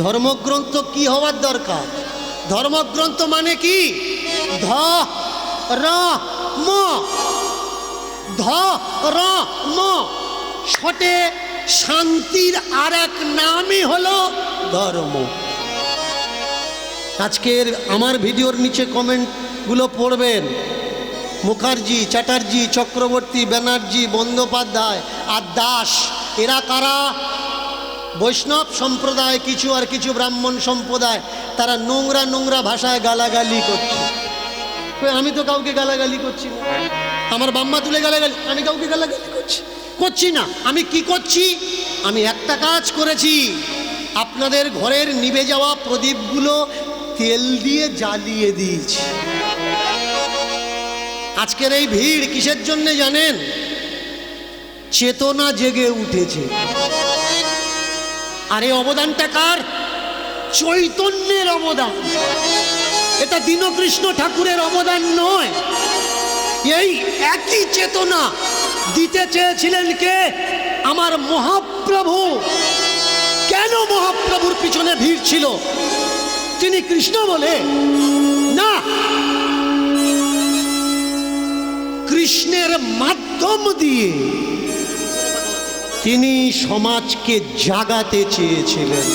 ধর্মগ্রন্থ কি হওয়ার দরকার? ধর্মগ্রন্থ মানে কি? ধ, র, ম। ধ, র, ম। ছটে শান্তির আর এক নামই হলো ধর্ম। আজকের আমার ভিডিওর নিচে কমেন্টগুলো পড়বেন। মুখার্জি, চ্যাটার্জি, চক্রবর্তী, ব্যানার্জি, বন্দ্যোপাধ্যায় আর দাস, এরা কারা? বৈষ্ণব সম্প্রদায় কিছু আর কিছু ব্রাহ্মণ সম্প্রদায়, তারা নোংরা নোংরা ভাষায় গালাগালি করছে। আমি তো কাউকে গালাগালি করছি না। আমার বাম্মা তুলে গালাগালি, আমি কাউকে গালাগালি করছি? করছি না। আমি কি করছি? আমি একটা কাজ করেছি। আপনাদের ঘরের নিভে যাওয়া প্রদীপগুলো তেল দিয়ে জ্বালিয়ে দিয়েছি। আজকের এই ভিড় কিসের জন্য জানেন? চেতনা জেগে উঠেছে। আর এই অবদানটা কার? চৈতন্যের অবদান। এটা দীনকৃষ্ণ ঠাকুরের অবদান নয়। এই একই চেতনা দিতে চেয়েছিলেন কে? আমার মহাপ্রভু। কেন মহাপ্রভুর পিছনে ভিড় ছিল? তিনি কৃষ্ণ বলে। না। কৃষ্ণের মাধ্যম দিয়ে তিনি সমাজকে জাগাতে চেয়েছিলেন।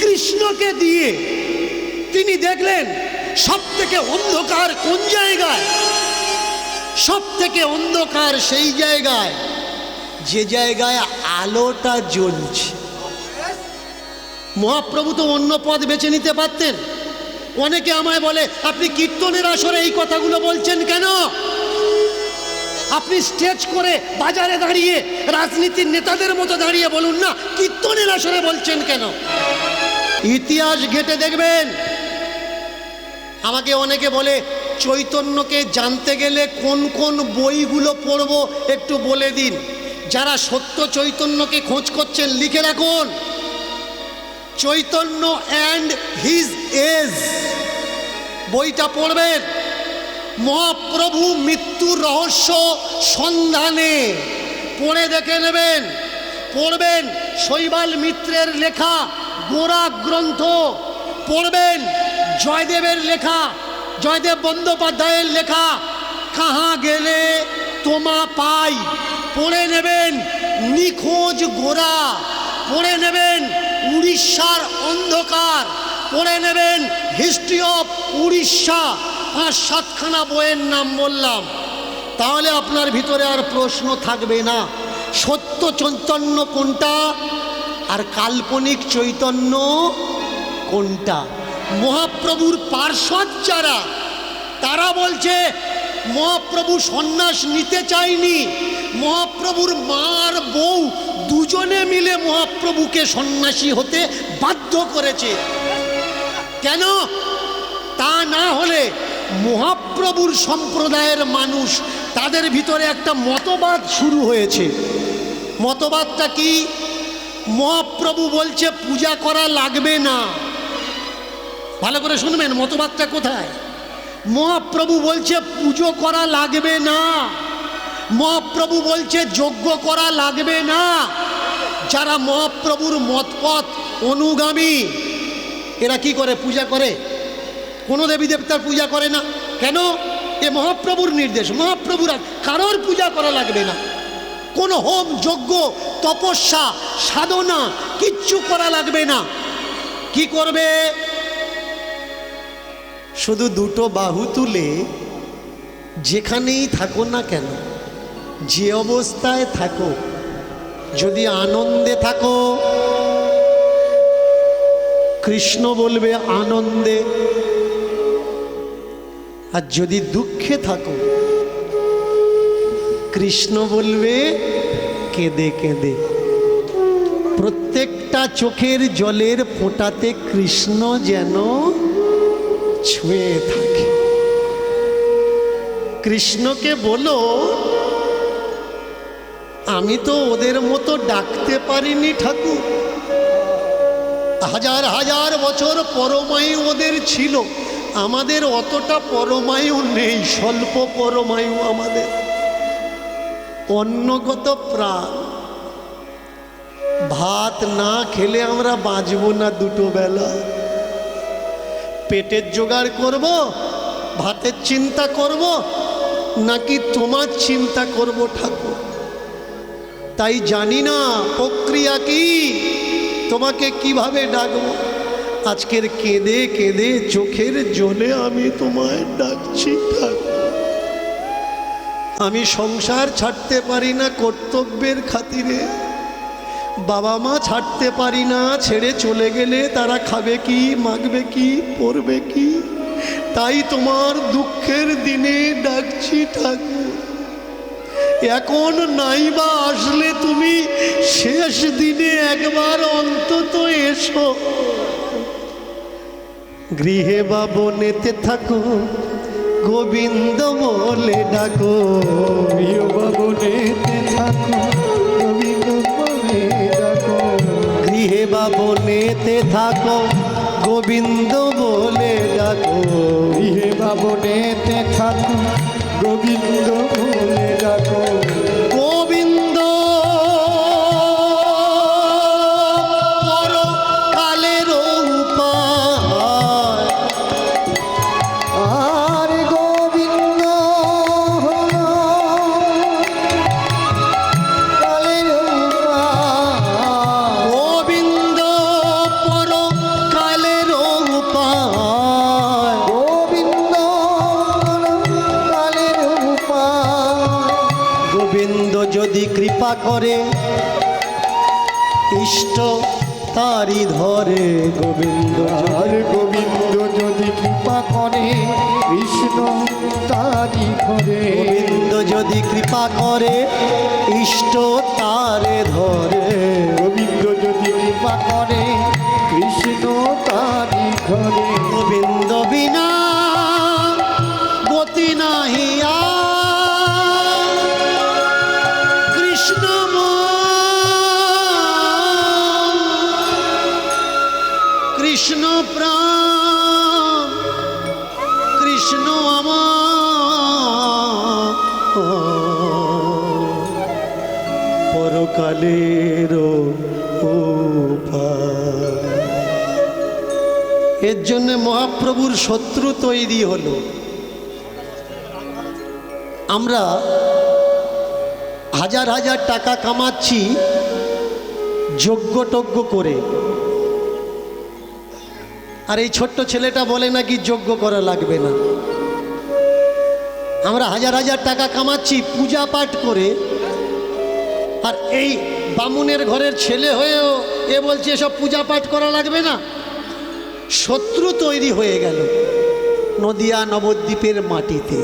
কৃষ্ণকে দিয়ে তিনি দেখলেন সব থেকে অন্ধকার কোন জায়গায়? সব থেকে অন্ধকার সেই জায়গায়, যে জায়গায় আলোটা জ্বলছে। মহাপ্রভু তো অন্য পথ বেছে নিতে পারতেন। অনেকে আমায় বলে, আপনি কীর্তনের আসরে এই কথাগুলো বলছেন কেন? আপনি স্টেজ করে বাজারে দাঁড়িয়ে রাজনীতির নেতাদের মতো দাঁড়িয়ে বলুন না কীর্তনের আসরে বলছেন কেন? ইতিহাস ঘেটে দেখবেন। আমাকে অনেকে বলে, চৈতন্যকে জানতে গেলে কোন কোন বইগুলো পড়ব একটু বলে দিন। যারা সত্য চৈতন্যকে খোঁজ করছেন, লিখে রাখুন। চৈতন্য অ্যান্ড হিজ এজ বইটা পড়বেন। মহাপ্রভু মৃত্যুর রহস্য সন্ধানে। পড়ে দেখে নেবেন। পড়বেন শৈবাল মিত্রের লেখা গোড়া গ্রন্থ। পড়বেন জয়দেবের লেখা, জয়দেব বন্দ্যোপাধ্যায়ের লেখা, কাহা গেলে তোমা পাই। পড়ে নেবেন নিখোঁজ গোড়া। পড়ে নেবেন উড়িষ্যার অন্ধকার। পড়ে নেবেন হিস্ট্রি অফ উড়িষ্যা। পাঁচ সাতখানা বইয়ের নাম বললাম। তাহলে আপনার ভিতরে আর প্রশ্ন থাকবে না। সত্য চৈতন্য কোনটা? আর কাল্পনিক চৈতন্য কোনটা? মহাপ্রভুর পার্শ্বদ যারা, তারা বলছে, মহাপ্রভু সন্ন্যাস নিতে চায়নি মহাপ্রভুর মার বউ দুজনে মিলে মহাপ্রভুকে সন্ন্যাসী হতে বাধ্য করেছে। কেন? তা না হলে মহাপ্রভুর সম্প্রদায়ের মানুষ, তাদের ভিতরে একটা মতবাদ শুরু হয়েছে। মতবাদটা কি? মহাপ্রভু বলছে, পূজা করা লাগবে না। ভালো করে শুনবেন, মতবাদটা কোথায়? মহাপ্রভু বলছে, পুজো করা লাগবে না। মহাপ্রভু বলছে, যজ্ঞ করা লাগবে না। যারা মহাপ্রভুর মতপথ অনুগামী, এরা কি করে? পূজা করে? কোনো দেবী দেবতার পূজা করে না। কেন? এ মহাপ্রভুর নির্দেশ, মহাপ্রভুর কারোর পূজা করা লাগবে না। কোনো হোম, যজ্ঞ, তপস্যা, সাধনা কিচ্ছু করা লাগবে না। কি করবে? শুধু দুটো বাহু তুলে যেখানেই থাকো না কেন, যে অবস্থায় থাকো, যদি আনন্দে থাকো, কৃষ্ণ বলবে আনন্দে। আর যদি দুঃখে থাকো, কৃষ্ণ বলবে, কেঁদে কেঁদে। প্রত্যেকটা চোখের জলের ফোঁটাতে কৃষ্ণ যেন ছুঁয়ে থাকে। কৃষ্ণকে বলো, আমি তো ওদের মতো ডাকতে পারিনি ঠাকুর। হাজার হাজার বছর পরমাই ওদের ছিল। আমাদের অতটা পরমায়ু নেই, স্বল্প পরমায়ু আমাদের। অন্নগত প্রাণ। ভাত না খেলে আমরা বাঁচবো না দুটো বেলা। পেটের জোগাড় করব, ভাতের চিন্তা করব, নাকি তোমার চিন্তা করব ঠাকুর? তাই জানি না, প্রক্রিয়া কি? তোমাকে কীভাবে ডাকবো? আজকের কেঁদে কেঁদে চোখের জলে আমি তোমায় ডাকছি আমি সংসার ছাড়তে পারি না কর্তব্যের খাতিরে। বাবা মা ছাড়তে পারি না, ছেড়ে চলে গেলে তারা খাবে কি, মাগবে কি পড়বে কি? তাই তোমার দুঃখের দিনে ডাকছি ঠাকুর এখন নাইবা আসলে তুমি, শেষ দিনে একবার অন্তত এসো। গৃহে বা বনেতে থাকো গোবিন্দ বলে ডাকো। প্রিয় ভবনেতে থাকো গোবিন্দ বলে ডাকো। গৃহে বা বনেতে থাকো গোবিন্দ বলে ডাকো। গৃহে ভবনেতে থাকো গোবিন্দ বলে ডাকো। কৃপা করে। ইষ্ট তারি ধরে গোবিন্দ আর গোবিন্দ যদি কৃপা করে কৃষ্ণ তারি করে গোবিন্দ যদি কৃপা করে ইষ্ট তারে ধরে। গোবিন্দ যদি কৃপা করে কৃষ্ণ তারি ঘরে গোবিন্দ বিনা গতি নাহি প্রাণ। কৃষ্ণ আমার। এর জন্য মহাপ্রভুর শত্রু তৈরি হলো। আমরা হাজার হাজার টাকা কামাচ্ছি যোগ্য করে। আর এই ছোট্ট ছেলেটা বলে নাকি যোগ্য করা লাগবে না। আমরা হাজার হাজার টাকা কামাচ্ছি, পূজা পাঠ করে। আর এই বামুনের ঘরের ছেলে হয়েও এ বলছে, এসব পূজা পাঠ করা লাগবে না। শত্রু তৈরি হয়ে গেল নদিয়া নবদ্বীপের মাটিতে।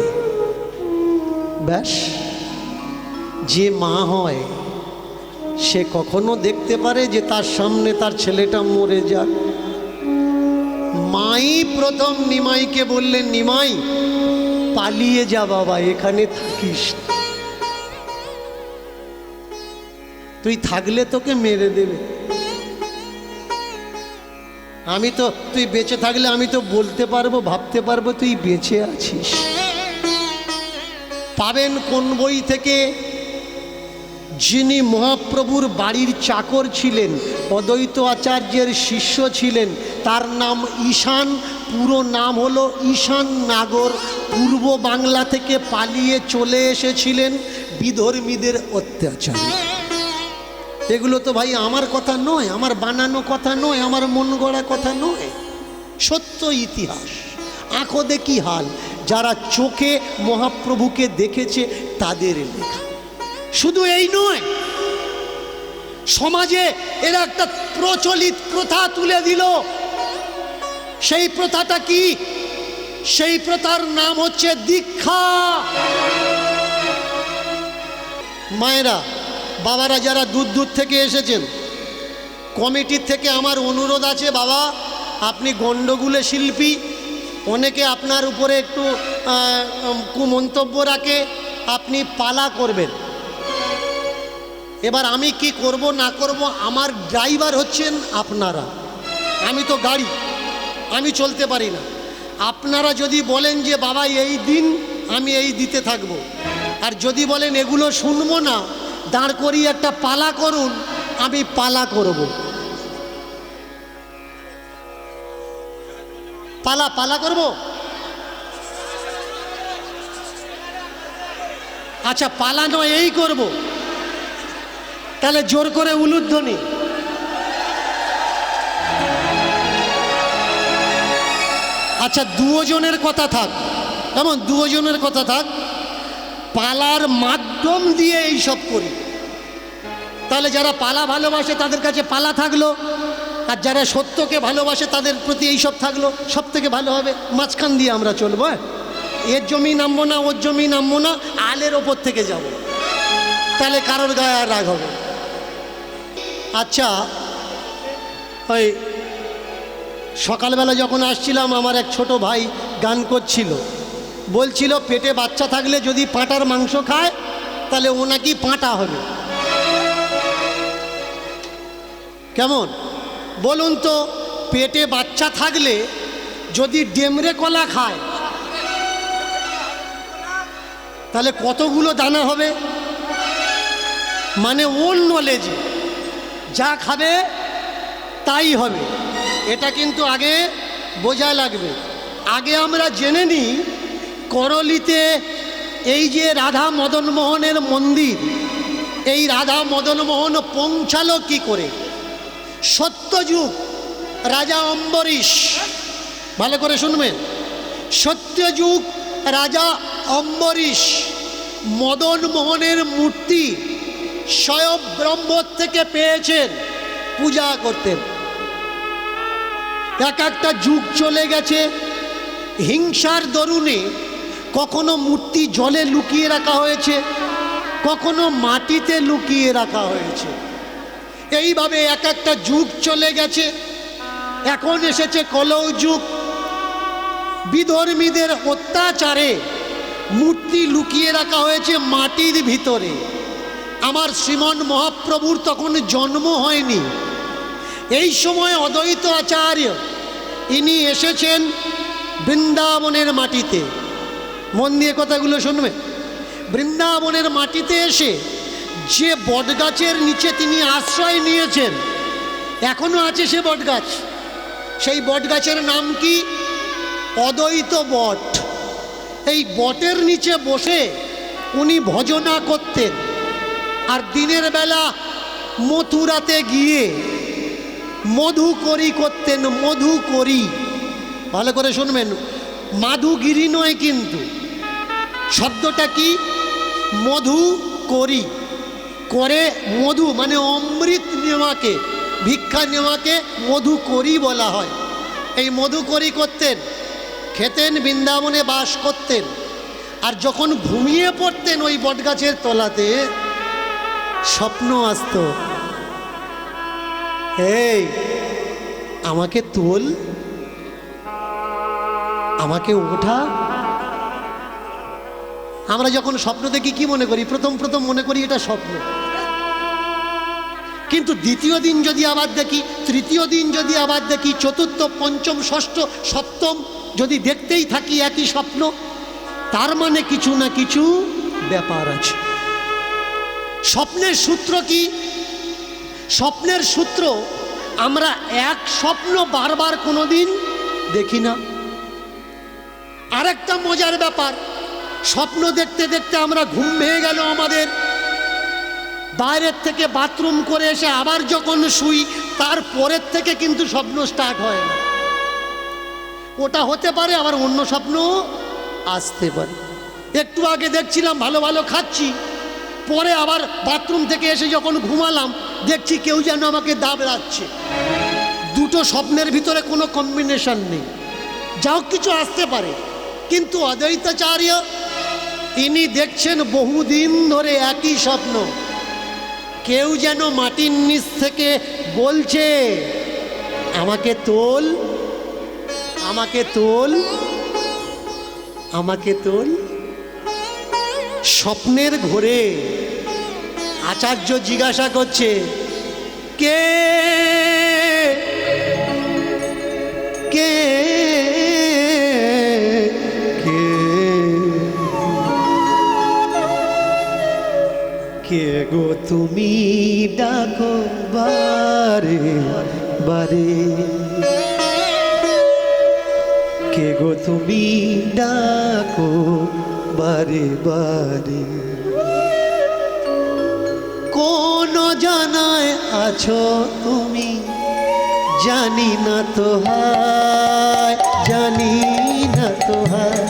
ব্যাস, যে মা হয়, সে কখনো দেখতে পারে যে তার সামনে তার ছেলেটা মরে যাক। মাই প্রথম নিমাইকে বললেন, নিমাই, পালিয়ে যা বাবা, এখানে থাকিস তুই থাকলে তোকে মেরে দেবে। আমি তো, তুই বেঁচে থাকলে আমি তো বলতে পারব, ভাবতে পারব তুই বেঁচে আছিস। পাবেন কোন বই থেকে? যিনি মহাপ্রভুর বাড়ির চাকর ছিলেন, অদ্বৈত আচার্যের শিষ্য ছিলেন, তার নাম ঈশান, পুরো নাম হলো ঈশান নাগর। পূর্ব বাংলা থেকে পালিয়ে চলে এসেছিলেন বিধর্মীদের অত্যাচার। এগুলো তো ভাই আমার কথা নয়, আমার বানানো কথা নয়, আমার মন গড়া কথা নয়। সত্য ইতিহাস আঁকো দেখি হাল? যারা চোখে মহাপ্রভুকে দেখেছে, তাদের লেখা। শুধু এই নয়, সমাজে এরা একটা প্রচলিত প্রথা তুলে দিল। সেই প্রথাটা কি? সেই প্রথার নাম হচ্ছে দীক্ষা। মায়েরা, বাবারা যারা দূর দূর থেকে এসেছেন কমিটির থেকে আমার অনুরোধ আছে, বাবা, আপনি গণ্ডগুলে শিল্পী, অনেকে আপনার উপরে একটু কুমন্তব্য রাখে, আপনি পালা করবেন। এবার আমি কি করব, না করব, আমার ড্রাইভার হচ্ছেন আপনারা। আমি তো গাড়ি, আমি চলতে পারি না। আপনারা যদি বলেন যে, বাবা, এই দিন আমি এই দিতে থাকব। আর যদি বলেন, এগুলো শুনব না, দাঁড় করিয়ে একটা পালা করুন, আমি পালা করব। পালা পালা করব? আচ্ছা পালানো এই করব। তাহলে জোর করে উলুধ্বনি। আচ্ছা দুজনের কথা থাক। কেমন? দুজনের কথা থাক। পালার মাধ্যম দিয়ে এই সব করি। তাহলে যারা পালা ভালোবাসে তাদের কাছে পালা থাকল, আর যারা সত্যকে ভালোবাসে তাদের প্রতি এই সব থাকল সব থেকে ভালো হবে মাঝখান দিয়ে আমরা চলবো হ্যাঁ? এর জমি নামবো না, ওর জমি নামবো না, আলের ওপর থেকে যাব। তাহলে কারোর গায়ে আর রাগ হবে আচ্ছা ওই সকালবেলা যখন আসছিলাম, আমার এক ছোট ভাই গান করছিল। বলছিল, পেটে বাচ্চা থাকলে যদি পাঁটার মাংস খায়, তাহলে ও নাকি পাঁটা হবে। কেমন? বলুন তো, পেটে বাচ্চা থাকলে যদি ডেমরে কলা খায়, তাহলে কতগুলো দানা হবে? মানে ওর নলেজে যা খাবে, তাই হবে। এটা কিন্তু আগে বোঝা লাগবে। আগে আমরা জেনে নিই করলিতে এই যে রাধা মদন মোহনের মন্দির, এই রাধা মদন মোহন পৌঁছালো কি করে? সত্যযুগ, রাজা অম্বরীশ। ভালো করে শুনবেন। সত্যযুগ, রাজা অম্বরীশ, মদন মোহনের মূর্তি স্বয়ং ব্রহ্ম থেকে পেয়েছেন পূজা করতেন। এক একটা যুগ চলে গেছে। হিংসার দরুনে কখনো মূর্তি জলে লুকিয়ে রাখা হয়েছে, কখনো মাটিতে লুকিয়ে রাখা হয়েছে। এইভাবে এক একটা যুগ চলে গেছে। এখন এসেছে কলৌ যুগ। বিধর্মীদের অত্যাচারে মূর্তি লুকিয়ে রাখা হয়েছে মাটির ভিতরে। আমার শ্রীমন মহাপ্রভুর তখন জন্ম হয়নি। এই সময় অদ্বৈত আচার্য, ইনি এসেছেন বৃন্দাবনের মাটিতে। মন দিয়ে কথাগুলো শুনবে। বৃন্দাবনের মাটিতে এসে যে বটগাছের নিচে তিনি আশ্রয় নিয়েছেন, এখনও আছে সে বটগাছ। সেই বটগাছের নাম কি? অদ্বৈত বট। এই বটের নিচে বসে উনি ভজনা করতেন। আর দিনের বেলা মথুরাতে গিয়ে মধু করি করতেন, মধু করি। ভালো করে শুনবেন, মাধুগিরি নয় কিন্তু। শব্দটা কি? মধু করি। করে মধু মানে অমৃত নেওয়াকে, ভিক্ষা নেওয়াকে মধু করি বলা হয়। এই মধু করি করতেন, খেতেন, বৃন্দাবনে বাস করতেন। আর যখন ঘুমিয়ে পড়তেন ওই বটগাছের তলাতে স্বপ্ন আসতো। এই, আমাকে তোল। আমাকে ওঠা। আমরা যখন স্বপ্ন দেখি, কি মনে করি? প্রথম প্রথম মনে করি এটা স্বপ্ন। কিন্তু দ্বিতীয় দিন যদি আবার দেখি, তৃতীয় দিন যদি আবার দেখি, চতুর্থ, পঞ্চম, ষষ্ঠ, সপ্তম যদি দেখতেই থাকি একই স্বপ্ন, তার মানে কিছু না কিছু ব্যাপার আছে। স্বপ্নের সূত্র কি? স্বপ্নের সূত্র, আমরা এক স্বপ্ন বারবার কোনো দিন দেখি না। আরেকটা মজার ব্যাপার, স্বপ্ন দেখতে দেখতে আমরা ঘুম ভেঙে গেল আমাদের। বাইরের থেকে বাথরুম করে এসে আবার যখন শুই, তার পরের থেকে কিন্তু স্বপ্ন স্টার্ট হয় না। ওটা হতে পারে আবার অন্য স্বপ্ন আসতে পারে। একটু আগে দেখছিলাম ভালো ভালো খাচ্ছি। পরে আবার বাথরুম থেকে এসে যখন ঘুমালাম, দেখছি কেউ যেন আমাকে দাবড়াচ্ছে। দুটো স্বপ্নের ভিতরে কোনো কম্বিনেশন নেই। যাও কিছু আসতে পারে। কিন্তু অদ্বৈতাচার্য, ইনি দেখছেন বহুদিন ধরে একই স্বপ্ন। কেউ যেন মাটির নিচ থেকে বলছে, আমাকে তোল আমাকে তোল আমাকে তোল। স্বপ্নের ঘোরে আচার্য জিজ্ঞাসা করছে, কে? কে? কে? কে গো তুমি ডাকো বারে বারে? কে গো তুমি ডাকো বারে বারে কোন জানায় আছো তুমি জানি না তো হায় জানি না তো হায়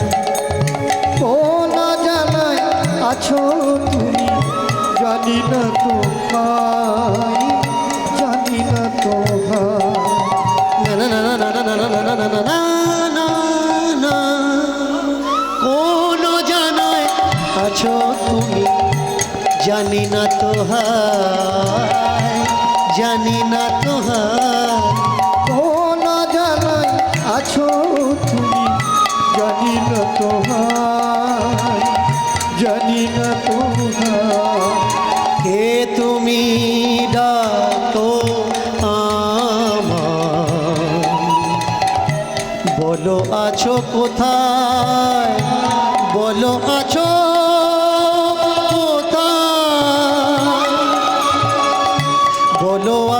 কোন জানায় আছো তুমি জানি না তো ভাই জানি না তো না না না না না না না না না না না আছো তুমি? জানি না তো জানি না তো কোন জানায় আছো তুমি? জানি না জানি না কে তুমি? ডাকো বলো আছো কোথায়? বলো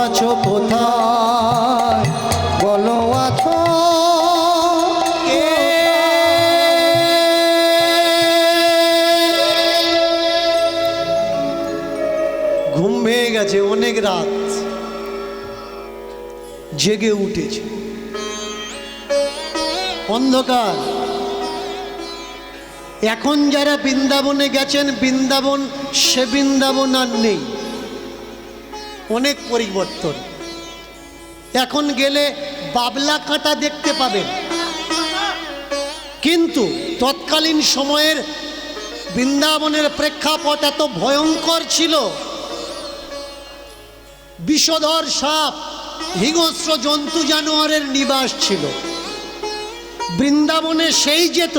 আছো কোথায়? বলো আছো ঘুম ভেঙে গেছে অনেক রাত। জেগে উঠেছে। অন্ধকার। এখন যারা বৃন্দাবনে গেছেন, বৃন্দাবন, সে বৃন্দাবন আর নেই। অনেক পরিবর্তন। এখন গেলে বাবলা কাঁটা দেখতে পাবেন কিন্তু তৎকালীন সময়ের বৃন্দাবনের প্রেক্ষাপট এত ভয়ঙ্কর ছিল। বিষধর সাপ, হিংস্র জন্তু জানোয়ারের নিবাস ছিল। বৃন্দাবনে সেই যেত,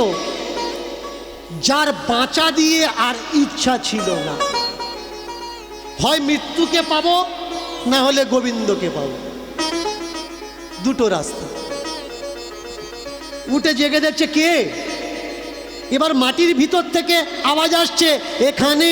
যার বাঁচা দিয়ে আর ইচ্ছা ছিল না। হয় মৃত্যুকে পাবো, না হলে গোবিন্দকে পাবো। দুটো রাস্তা। উঠে জেগে দেখছে কে? এবার মাটির ভিতর থেকে আওয়াজ আসছে, এখানে।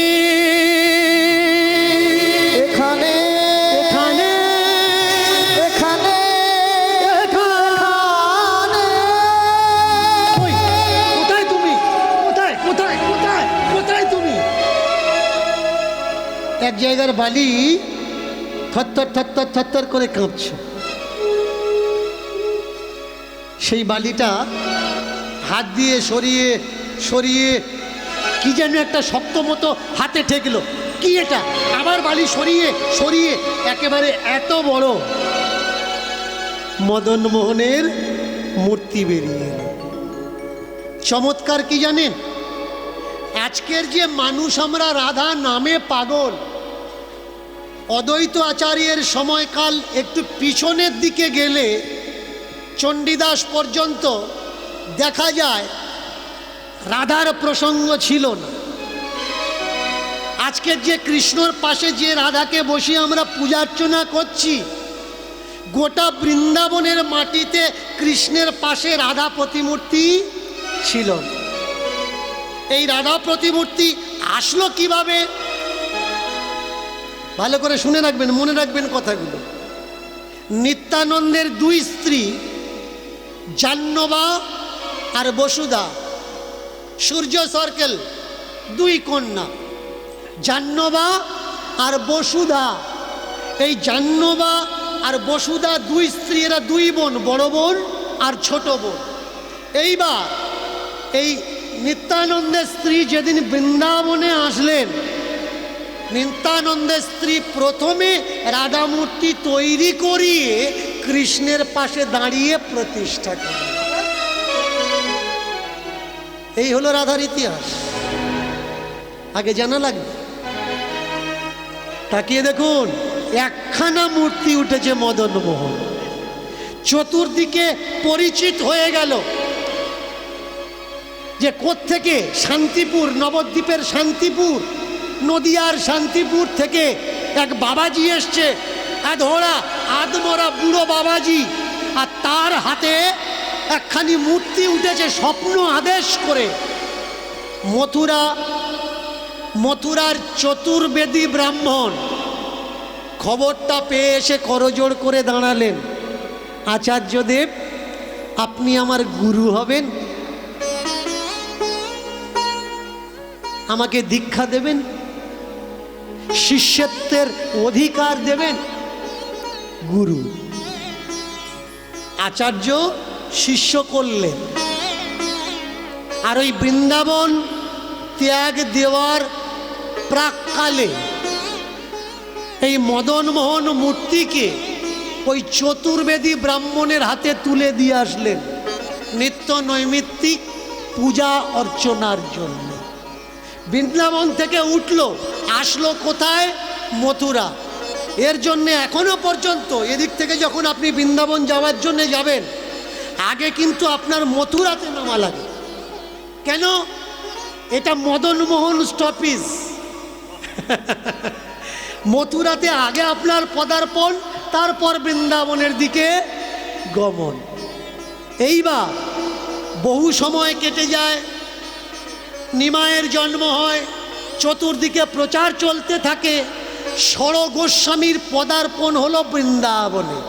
এক জায়গার বালি থরথর থরথর থরথর করে কাঁপছে। সেই বালিটা হাত দিয়ে সরিয়ে সরিয়ে কি যেন একটা শক্ত মতো হাতে ঠেকলো। কি এটা? আবার বালি সরিয়ে সরিয়ে একেবারে এত বড় মদন মোহনের মূর্তি বেরিয়ে এলো। চমৎকার কি জানেন? আজকের যে মানুষ আমরা রাধা নামে পাগল অদ্বৈত আচার্যের সময়কাল একটু পিছনের দিকে গেলে চণ্ডীদাস পর্যন্ত দেখা যায়, রাধার প্রসঙ্গ ছিল না। আজকের যে কৃষ্ণর পাশে যে রাধাকে বসিয়ে আমরা পূজার্চনা করছি, গোটা বৃন্দাবনের মাটিতে কৃষ্ণের পাশে রাধা প্রতিমূর্তি ছিল এই রাধা প্রতিমূর্তি আসলো কীভাবে? ভালো করে শুনে রাখবেন, মনে রাখবেন কথাগুলো। নিত্যানন্দের দুই স্ত্রী, জাহ্নবা আর বসুধা। সূর্য সার্কেল দুই কন্যা। জাহ্নবা আর বসুধা। এই জাহ্নবা আর বসুধা দুই স্ত্রী, এরা দুই বোন, বড় বোন আর ছোট বোন। এইবার এই নিত্যানন্দের স্ত্রী যেদিন বৃন্দাবনে আসলেন নিত্যানন্দের স্ত্রী প্রথমে রাধামূর্তি তৈরি করিয়ে কৃষ্ণের পাশে দাঁড়িয়ে প্রতিষ্ঠা করে। এই হলো রাধার ইতিহাস। আগে জানা লাগবে। তাকিয়ে দেখুন, একখানা মূর্তি উঠেছে মদন মোহন চতুর্দিকে পরিচিত হয়ে গেল যে থেকে শান্তিপুর, নবদ্বীপের শান্তিপুর নদিয়ার শান্তিপুর থেকে এক বাবাজি এসছে। ধরা আদমরা বুড়ো বাবাজি। আর তার হাতে একখানি মূর্তি উঠেছে স্বপ্ন আদেশ করে। মথুরা, মথুরার চতুর্বেদী ব্রাহ্মণ। খবরটা পেয়ে এসে করজোড় করে দাঁড়ালেন। আচার্যদেব, আপনি আমার গুরু হবেন। আমাকে দীক্ষা দেবেন। শিষ্যত্বের অধিকার দেবেন গুরু। আচার্য শিষ্য করলেন। আর ওই বৃন্দাবন ত্যাগ দেওয়ার প্রাককালে এই মদনমোহন মূর্তিকে ওই চতুর্বেদী ব্রাহ্মণের হাতে তুলে দিয়ে আসলেন। নিত্য নৈমিত্তিক পূজা অর্চনার জন্য। বৃন্দাবন থেকে উঠল আসলো কোথায়? মথুরা। এর জন্য এখনও পর্যন্ত এদিক থেকে যখন আপনি বৃন্দাবন যাওয়ার জন্য যাবেন, আগে কিন্তু আপনার মথুরাতে নামা লাগে। কেন? এটা মদনমোহন স্টপিস মথুরাতে আগে আপনার পদার্পণ, তারপর বৃন্দাবনের দিকে গমন। এইবার বহু সময় কেটে যায় নিমায়ের জন্ম হয় চতুর্দিকে প্রচার চলতে থাকে। ষড় গোস্বামীর পদার্পণ হলো বৃন্দাবনে।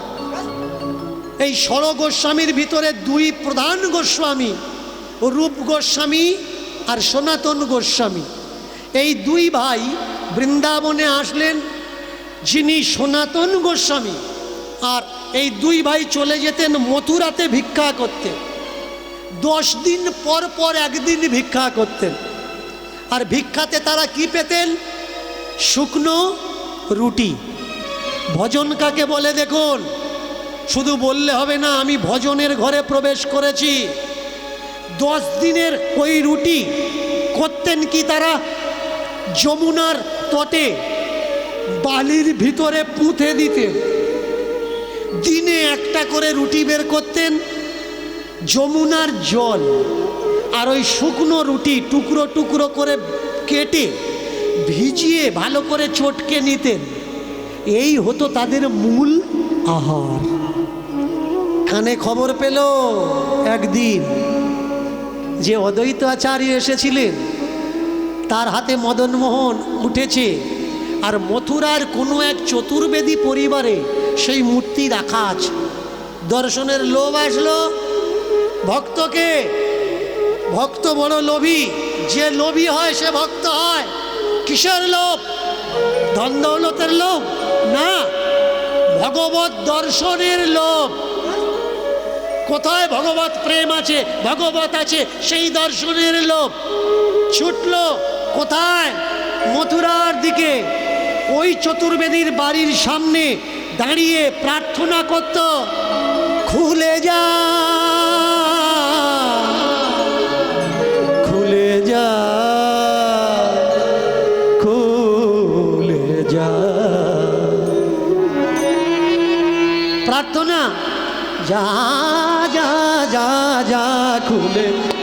এই ষড় গোস্বামীর ভিতরে দুই প্রধান গোস্বামী, রূপ গোস্বামী আর সনাতন গোস্বামী। এই দুই ভাই বৃন্দাবনে আসলেন, যিনি সনাতন গোস্বামী, আর এই দুই ভাই চলে যেতেন মথুরাতে ভিক্ষা করতে। দশ দিন পর পর একদিন ভিক্ষা করতেন। আর ভিক্ষাতে তারা কি পেতেন? শুকনো রুটি। ভজন কাকে বলে দেখুন? শুধু বললে হবে না, আমি ভজনের ঘরে প্রবেশ করেছি। দশ দিনের ওই রুটি করতেন কি তারা? যমুনার তটে বালির ভিতরে পুঁতে দিতেন। দিনে একটা করে রুটি বের করতেন, যমুনার জল। আর ওই শুকনো রুটি টুকরো টুকরো করে কেটে ভিজিয়ে ভালো করে চটকে নিতেন। এই হতো তাদের মূল আহার। কানে খবর পেল একদিন যে অদ্বৈত আচার্য এসেছিলেন। তার হাতে মদনমোহন উঠেছে আর মথুরার কোনো এক চতুর্বেদী পরিবারে সেই মূর্তি রাখা আছে। দর্শনের লোভ আসলো। ভক্তকে ভক্ত বড় লোভী, যে লোভী হয় সে ভক্ত হয়। কিসের লোভ? ধন দৌলতের লোভ? না। ভগবত দর্শনের লোভ। কোথায় ভগবত প্রেম আছে? ভগবত আছে সেই দর্শনের লোভ। ছুটল কোথায়? মথুরার দিকে। ওই চতুর্বেদীর বাড়ির সামনে দাঁড়িয়ে প্রার্থনা করত, খুলে যা। যা যা যা যা খুলে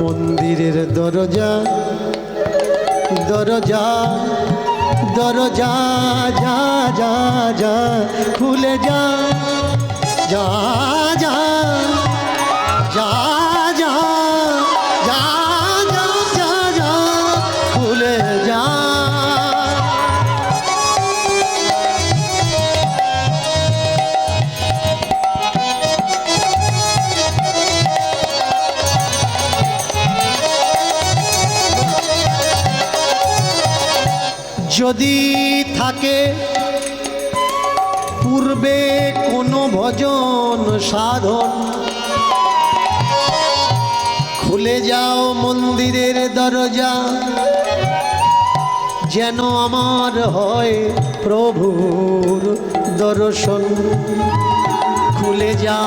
মন্দিরের দরজা দরজা দরজা যা যা যা খুলে যা যা যা। যদি থাকে, পূর্বে কোনো ভজন সাধন। খুলে যাও মন্দিরের দরজা, যেন আমার হয় প্রভুর দর্শন। খুলে যা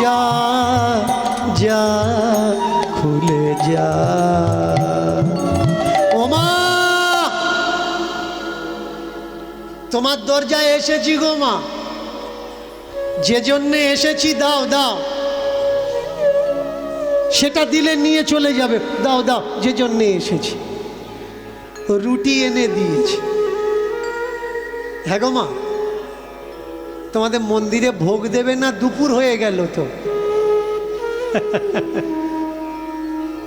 যা যা, খুলে যা। তোমার দরজায় এসেছি গো মা। যে জন্যে এসেছি, দাও দাও। সেটা দিলে নিয়ে চলে যাবে। দাও দাও, যে জন্যে এসেছি। রুটি এনে দিয়েছি। হ্যাঁ গো মা, তোমাদের মন্দিরে ভোগ দেবে না, দুপুর হয়ে গেল তো।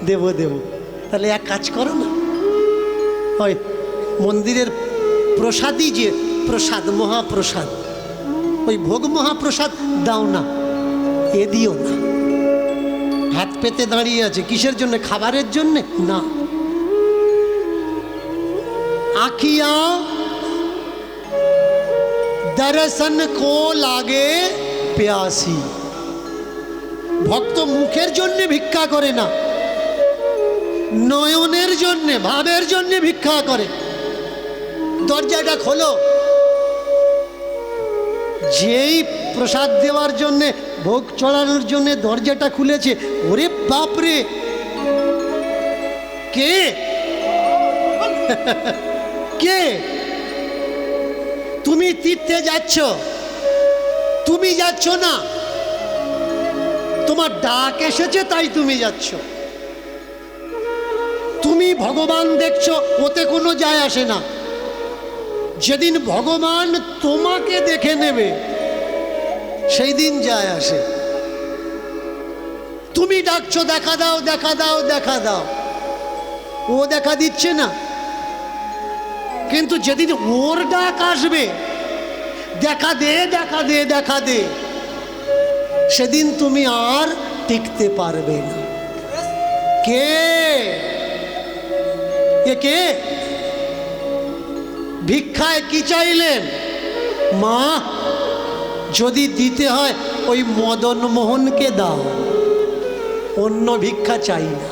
দেব দেব। তাহলে এক কাজ করো না। হয় মন্দিরের প্রসাদই যে প্রসাদ, মহাপ্রসাদ। ওই ভোগ মহাপ্রসাদ দাও না, এ দিও না। হাত পেতে দাঁড়িয়ে আছে, কিসের জন্য? খাবারের জন্য? না। আখিয়া দর্শন কো লাগে পেয়াসি। ভক্ত মুখের জন্য ভিক্ষা করে না, নয়নের জন্যে, ভাবের জন্যে ভিক্ষা করে। দরজাটা খোলো। যেই প্রসাদ দেওয়ার জন্যে, ভোগ চড়ানোর জন্যে দরজাটা খুলেছে, ওরে বাপরে! কে? কে? তুমি তীর্থে যাচ্ছ? তুমি যাচ্ছ না? তোমার ডাক এসেছে, তাই তুমি যাচ্ছ। তুমি ভগবান দেখছ, ওতে কোনো যায় আসে না। যেদিন ভগবান তোমাকে দেখে নেবে, সেই দিন যায় আসে। তুমি ডাকছো, দেখা দাও দেখা দাও দেখা দাও। ও দেখা দিচ্ছে না। কিন্তু যেদিন ওর ডাক আসবে, দেখা দে দেখা দে দেখা দে, সেদিন তুমি আর টিকতে পারবে না। কে? কে? ভিক্ষায় কি চাইলেন? মা, যদি দিতে হয়, ওই মদন মোহনকে দাও। অন্য ভিক্ষা চাই না।